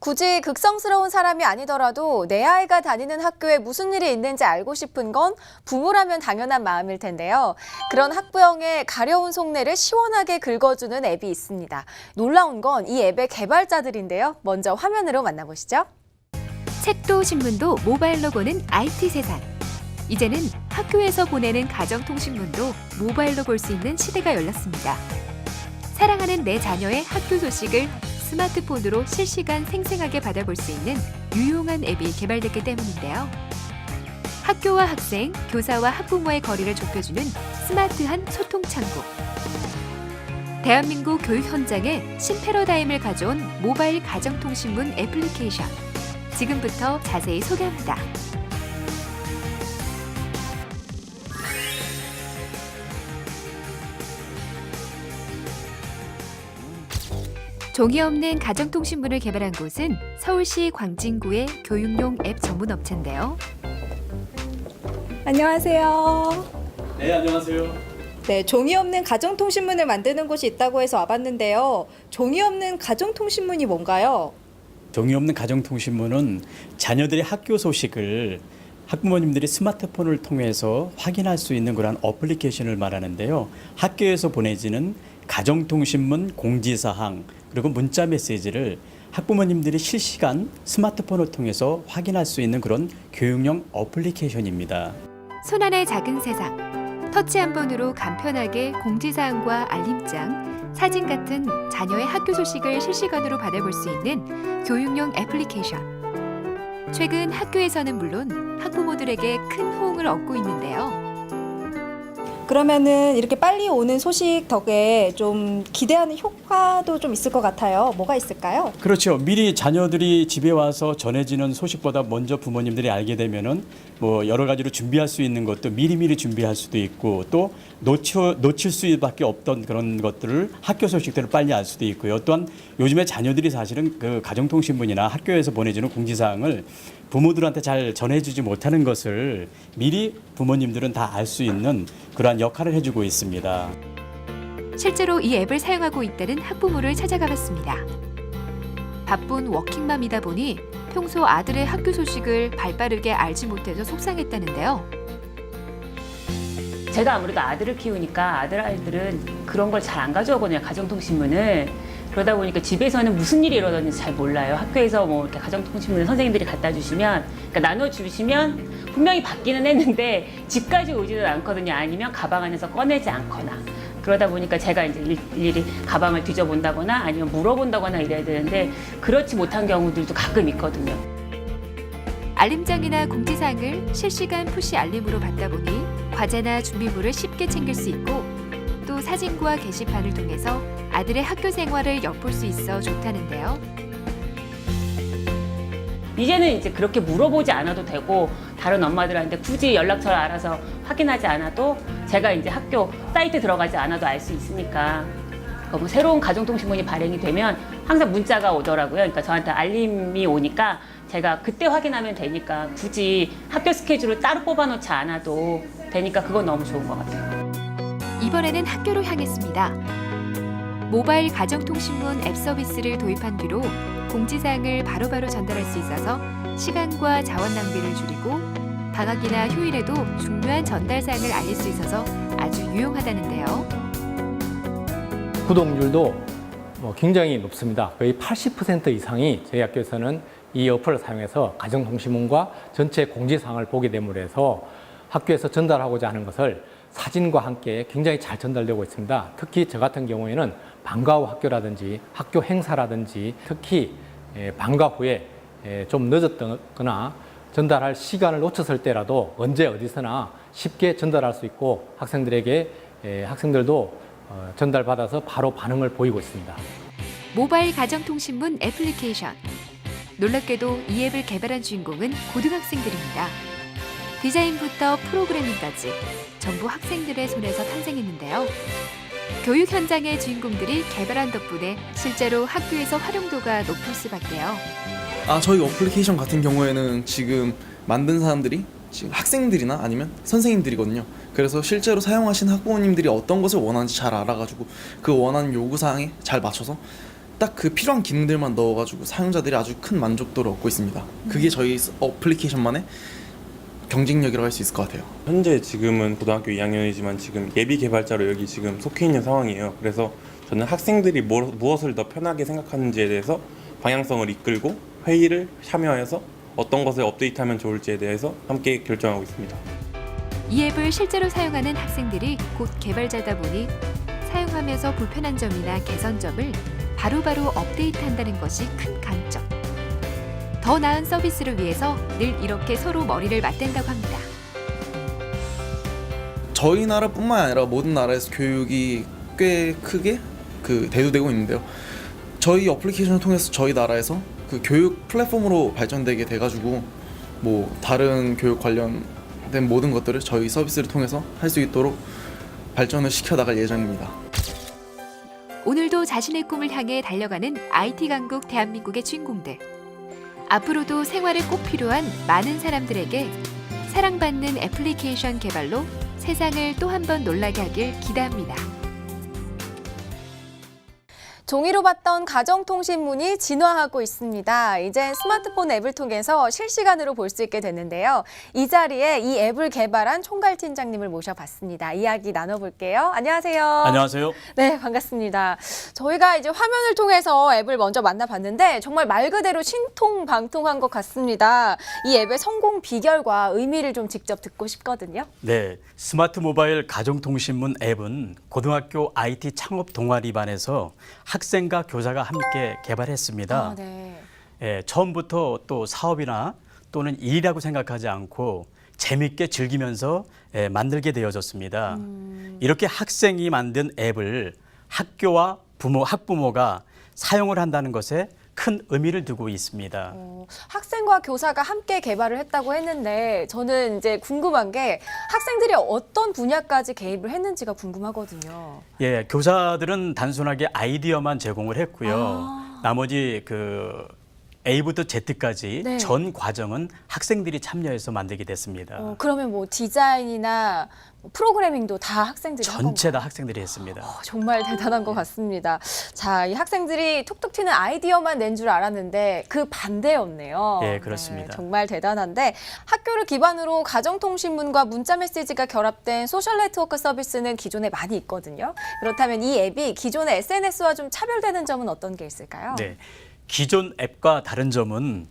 굳이 극성스러운 사람이 아니더라도 내 아이가 다니는 학교에 무슨 일이 있는지 알고 싶은 건 부모라면 당연한 마음일 텐데요. 그런 학부형의 가려운 속내를 시원하게 긁어주는 앱이 있습니다. 놀라운 건 이 앱의 개발자들인데요. 먼저 화면으로 만나보시죠. 책도 신문도 모바일로 보는 IT 세상. 이제는 학교에서 보내는 가정통신문도 모바일로 볼 수 있는 시대가 열렸습니다. 사랑하는 내 자녀의 학교 소식을 스마트폰으로 실시간 생생하게 받아볼 수 있는 유용한 앱이 개발됐기 때문인데요. 학교와 학생, 교사와 학부모의 거리를 좁혀주는 스마트한 소통 창구. 대한민국 교육 현장에 신패러다임을 가져온 모바일 가정통신문 애플리케이션. 지금부터 자세히 소개합니다. 종이 없는 가정통신문을 개발한 곳은 서울시 광진구의 교육용 앱 전문 업체인데요. 안녕하세요. 네, 안녕하세요. 네, 종이 없는 가정통신문을 만드는 곳이 있다고 해서 와봤는데요. 종이 없는 가정통신문이 뭔가요? 종이 없는 가정통신문은 자녀들의 학교 소식을 학부모님들이 스마트폰을 통해서 확인할 수 있는 그런 어플리케이션을 말하는데요. 학교에서 보내지는 가정통신문 공지사항 그리고 문자 메시지를 학부모님들이 실시간 스마트폰을 통해서 확인할 수 있는 그런 교육용 어플리케이션입니다. 손안의 작은 세상. 터치 한 번으로 간편하게 공지사항과 알림장, 사진 같은 자녀의 학교 소식을 실시간으로 받아볼 수 있는 교육용 애플리케이션. 최근 학교에서는 물론 학부모들에게 큰 호응을 얻고 있는데요. 그러면은 이렇게 빨리 오는 소식 덕에 좀 기대하는 효과도 좀 있을 것 같아요. 뭐가 있을까요? 그렇죠. 미리 자녀들이 집에 와서 전해지는 소식보다 먼저 부모님들이 알게 되면은 뭐 여러 가지로 준비할 수 있는 것도 미리미리 준비할 수도 있고 또 놓쳐 놓칠 수밖에 없던 그런 것들을 학교 소식들을 빨리 알 수도 있고요. 또한 요즘에 자녀들이 사실은 그 가정통신문이나 학교에서 보내주는 공지사항을 부모들한테 잘 전해주지 못하는 것을 미리 부모님들은 다 알 수 있는 그러한 역할을 해주고 있습니다. 실제로 이 앱을 사용하고 있다는 학부모를 찾아가 봤습니다. 바쁜 워킹맘이다 보니 평소 아들의 학교 소식을 발빠르게 알지 못해서 속상했다는데요. 제가 아무래도 아들을 키우니까 아들 아이들은 그런 걸 잘 안 가져오거든요 가정통신문을 그러다 보니까 집에서는 무슨 일이 일어나는지 잘 몰라요. 학교에서 뭐 이렇게 가정통신문을 선생님들이 갖다 주시면 그러니까 나눠주시면 분명히 받기는 했는데 집까지 오지는 않거든요. 아니면 가방 안에서 꺼내지 않거나. 그러다 보니까 제가 이제 일- 일일이 가방을 뒤져본다거나 아니면 물어본다거나 이래야 되는데 그렇지 못한 경우들도 가끔 있거든요. 알림장이나 공지사항을 실시간 푸시 알림으로 받다 보니 과제나 준비물을 쉽게 챙길 수 있고 또 사진과 게시판을 통해서 아들의 학교 생활을 엿볼 수 있어 좋다는데요. 이제는 이제 그렇게 물어보지 않아도 되고 다른 엄마들한테 굳이 연락처를 알아서 확인하지 않아도 제가 이제 학교 사이트 들어가지 않아도 알 수 있으니까 그뭐 새로운 가정통신문이 발행이 되면 항상 문자가 오더라고요. 그러니까 저한테 알림이 오니까 제가 그때 확인하면 되니까 굳이 학교 스케줄을 따로 뽑아놓지 않아도 되니까 그건 너무 좋은 것 같아요. 이번에는 학교로 향했습니다. 모바일 가정통신문 앱 서비스를 도입한 뒤로 공지사항을 바로바로 전달할 수 있어서 시간과 자원 낭비를 줄이고 방학이나 휴일에도 중요한 전달 사항을 알릴 수 있어서 아주 유용하다는데요. 구독률도 뭐 굉장히 높습니다. 거의 80% 이상이 저희 학교에서는 이 어플을 사용해서 가정통신문과 전체 공지사항을 보게 됨으로 해서 학교에서 전달하고자 하는 것을 사진과 함께 굉장히 잘 전달되고 있습니다. 특히 저 같은 경우에는 방과 후 학교라든지 학교 행사라든지 특히 예, 방과 후에 예, 좀 늦었거나 전달할 시간을 놓쳤을 때라도 언제 어디서나 쉽게 전달할 수 있고 학생들에게 예, 학생들도 어, 전달받아서 바로 반응을 보이고 있습니다. 모바일 가정통신문 애플리케이션. 놀랍게도 이 앱을 개발한 주인공은 고등학생들입니다. 디자인부터 프로그래밍까지 전부 학생들의 손에서 탄생했는데요. 교육 현장의 주인공들이 개발한 덕분에 실제로 학교에서 활용도가 높을 수밖에요. 아 저희 어플리케이션 같은 경우에는 지금 만든 사람들이 지금 학생들이나 아니면 선생님들이거든요. 그래서 실제로 사용하신 학부모님들이 어떤 것을 원하는지 잘 알아가지고 그 원하는 요구 사항에 잘 맞춰서 딱 그 필요한 기능들만 넣어가지고 사용자들이 아주 큰 만족도를 얻고 있습니다. 그게 저희 어플리케이션만의 경쟁력이라고 할 수 있을 것 같아요. 현재 지금은 고등학교 2학년이지만 지금 예비 개발자로 여기 지금 속해 있는 상황이에요. 그래서 저는 학생들이 뭐, 무엇을 더 편하게 생각하는지에 대해서 방향성을 이끌고 회의를 참여해서 어떤 것을 업데이트하면 좋을지에 대해서 함께 결정하고 있습니다. 이 앱을 실제로 사용하는 학생들이 곧 개발자다 보니 사용하면서 불편한 점이나 개선점을 바로바로 업데이트한다는 것이 큰 강점. 더 나은 서비스를 위해서 늘 이렇게 서로 머리를 맞댄다고 합니다. 저희 나라뿐만 아니라 모든 나라에서 교육이 꽤 크게 그 대두되고 있는데요. 저희 어플리케이션을 통해서 저희 나라에서 그 교육 플랫폼으로 발전되게 돼가지고 뭐 다른 교육 관련된 모든 것들을 저희 서비스를 통해서 할 수 있도록 발전을 시켜 나갈 예정입니다. 오늘도 자신의 꿈을 향해 달려가는 IT 강국 대한민국의 주인공들. 앞으로도 생활에 꼭 필요한 많은 사람들에게 사랑받는 애플리케이션 개발로 세상을 또 한 번 놀라게 하길 기대합니다. 종이로 봤던 가정통신문이 진화하고 있습니다. 이제 스마트폰 앱을 통해서 실시간으로 볼 수 있게 됐는데요. 이 자리에 이 앱을 개발한 총괄팀장님을 모셔봤습니다. 이야기 나눠볼게요. 안녕하세요. 안녕하세요. 네, 반갑습니다. 저희가 이제 화면을 통해서 앱을 먼저 만나봤는데 정말 말 그대로 신통방통한 것 같습니다. 이 앱의 성공 비결과 의미를 좀 직접 듣고 싶거든요. 네, 스마트 모바일 가정통신문 앱은 고등학교 IT 창업 동아리반에서 학 생과 교사가 함께 개발했습니다. 아, 네. 예, 처음부터 또 사업이나 또는 일이라고 생각하지 않고 재밌게 즐기면서 예, 만들게 되어졌습니다. 이렇게 학생이 만든 앱을 학교와 부모, 학부모가 사용을 한다는 것에 큰 의미를 두고 있습니다. 어, 학생과 교사가 함께 개발을 했다고 했는데 저는 이제 궁금한 게 학생들이 어떤 분야까지 개입을 했는지가 궁금하거든요. 예, 교사들은 단순하게 아이디어만 제공을 했고요. 아. 나머지 그 A부터 Z까지 네. 전 과정은 학생들이 참여해서 만들게 됐습니다. 어, 그러면 뭐 디자인이나 뭐 프로그래밍도 다 학생들이 한 전체 다? 학생들이 했습니다. 어, 정말 대단한 것 같습니다. 자, 이 학생들이 톡톡 튀는 아이디어만 낸 줄 알았는데 그 반대였네요. 예, 그렇습니다. 정말 대단한데 학교를 기반으로 가정통신문과 문자 메시지가 결합된 소셜 네트워크 서비스는 기존에 많이 있거든요. 그렇다면 이 앱이 기존의 SNS와 좀 차별되는 점은 어떤 게 있을까요? 네. 기존 앱과 다른 점은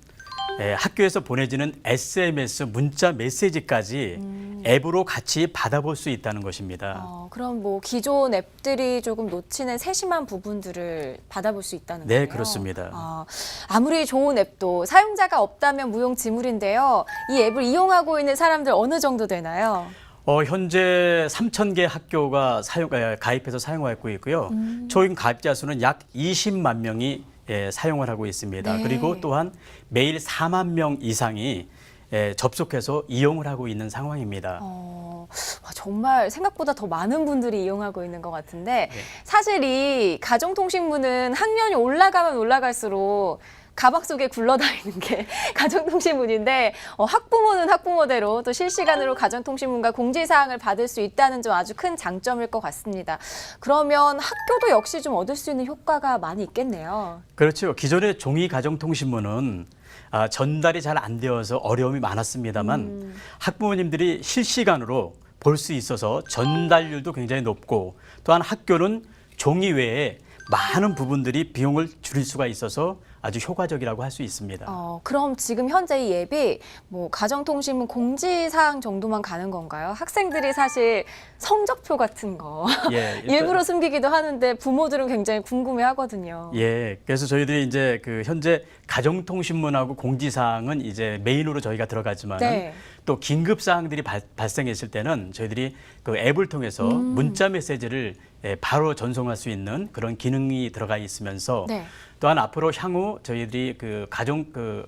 예, 학교에서 보내지는 SMS 문자 메시지까지 앱으로 같이 받아볼 수 있다는 것입니다. 음. 어, 그럼 뭐 기존 앱들이 조금 놓치는 세심한 부분들을 받아볼 수 있다는 네, 거예요? 그렇습니다. 아, 아무리 좋은 앱도 사용자가 없다면 무용지물인데요. 이 앱을 이용하고 있는 사람들 어느 정도 되나요? 어, 현재 3천 개 학교가 사용 에, 가입해서 사용하고 있고요. 음. 총 가입자 수는 약 20만 명이 예, 사용을 하고 있습니다. 네. 그리고 또한 매일 4만 명 이상이 예, 접속해서 이용을 하고 있는 상황입니다. 어, 와, 정말 생각보다 더 많은 분들이 이용하고 있는 것 같은데 네. 사실 이 가정통신문은 학년이 올라가면 올라갈수록 가방 속에 굴러다니는 게 가정통신문인데 어, 학부모는 학부모대로 또 실시간으로 가정통신문과 공지사항을 받을 수 있다는 점 아주 큰 장점일 것 같습니다. 그러면 학교도 역시 좀 얻을 수 있는 효과가 많이 있겠네요. 그렇죠. 기존의 종이 가정통신문은 아, 전달이 잘 안 되어서 어려움이 많았습니다만 음. 학부모님들이 실시간으로 볼 수 있어서 전달률도 굉장히 높고 또한 학교는 종이 외에 많은 부분들이 비용을 줄일 수가 있어서 아주 효과적이라고 할 수 있습니다. 어, 그럼 지금 현재 이 앱이 뭐 가정통신문 공지사항 정도만 가는 건가요? 학생들이 사실 성적표 같은 거 예, 일단- 일부러 숨기기도 하는데 부모들은 굉장히 궁금해 하거든요. 예, 그래서 저희들이 이제 그 현재 가정통신문하고 공지사항은 이제 메인으로 저희가 들어가지만 네. 또 긴급 사항들이 발, 발생했을 때는 저희들이 그 앱을 통해서 음. 문자 메시지를 예, 바로 전송할 수 있는 그런 기능이 들어가 있으면서 네. 또한 앞으로 향후 저희들이 그 가정 그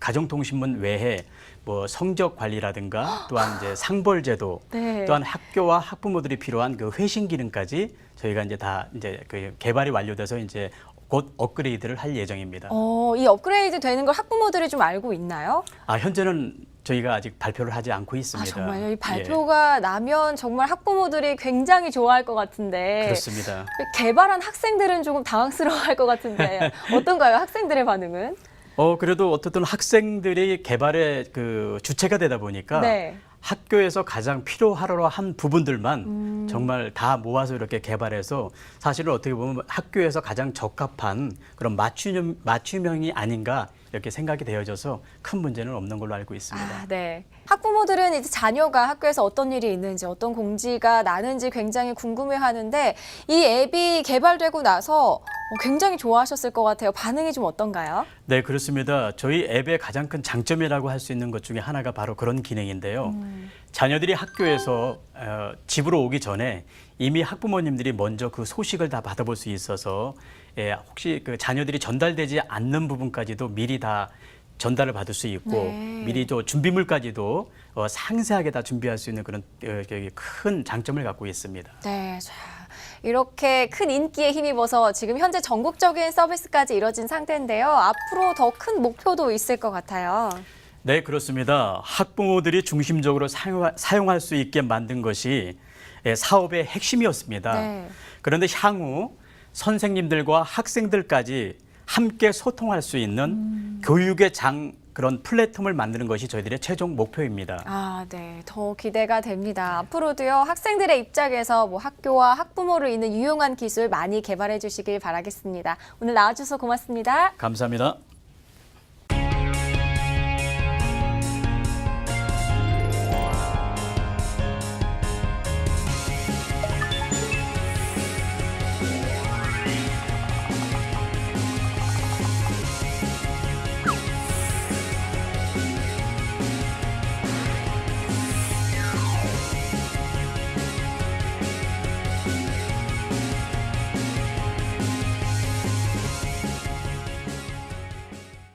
가정통신문 외에 뭐 성적 관리라든가 또한 이제 상벌 제도 네. 또한 학교와 학부모들이 필요한 그 회신 기능까지 저희가 이제 다 이제 그 개발이 완료돼서 이제 곧 업그레이드를 할 예정입니다. 어, 이 업그레이드 되는 걸 학부모들이 좀 알고 있나요? 아 현재는 저희가 아직 발표를 하지 않고 있습니다. 아, 정말요? 이 예, 발표가 나면 정말 학부모들이 굉장히 좋아할 것 같은데. 그렇습니다. 개발한 학생들은 조금 당황스러워할 것 같은데 어떤가요? 학생들의 반응은? 어 그래도 어떻든 학생들이 개발의 그 주체가 되다 보니까 네. 학교에서 가장 필요하러 한 부분들만 음. 정말 다 모아서 이렇게 개발해서 사실은 어떻게 보면 학교에서 가장 적합한 그런 맞춤형 맞춤형이 아닌가 이렇게 생각이 되어져서 큰 문제는 없는 걸로 알고 있습니다. 아, 네. 학부모들은 이제 자녀가 학교에서 어떤 일이 있는지 어떤 공지가 나는지 굉장히 궁금해 하는데 이 앱이 개발되고 나서 굉장히 좋아하셨을 것 같아요. 반응이 좀 어떤가요? 네, 그렇습니다. 저희 앱의 가장 큰 장점이라고 할 수 있는 것 중에 하나가 바로 그런 기능인데요. 자녀들이 학교에서 어, 집으로 오기 전에 이미 학부모님들이 먼저 그 소식을 다 받아볼 수 있어서 예, 혹시 그 자녀들이 전달되지 않는 부분까지도 미리 다 전달을 받을 수 있고 네. 미리 또 준비물까지도 어, 상세하게 다 준비할 수 있는 그런 어, 큰 장점을 갖고 있습니다. 네. 자, 이렇게 큰 인기에 힘입어서 지금 현재 전국적인 서비스까지 이뤄진 상태인데요. 앞으로 더 큰 목표도 있을 것 같아요. 네, 그렇습니다. 학부모들이 중심적으로 사용할 수 있게 만든 것이 예, 사업의 핵심이었습니다. 네. 그런데 향후 선생님들과 학생들까지 함께 소통할 수 있는 교육의 장 그런 플랫폼을 만드는 것이 저희들의 최종 목표입니다. 아, 네. 더 기대가 됩니다. 앞으로도요, 학생들의 입장에서 뭐 학교와 학부모를 잇는 유용한 기술 많이 개발해 주시길 바라겠습니다. 오늘 나와주셔서 고맙습니다. 감사합니다.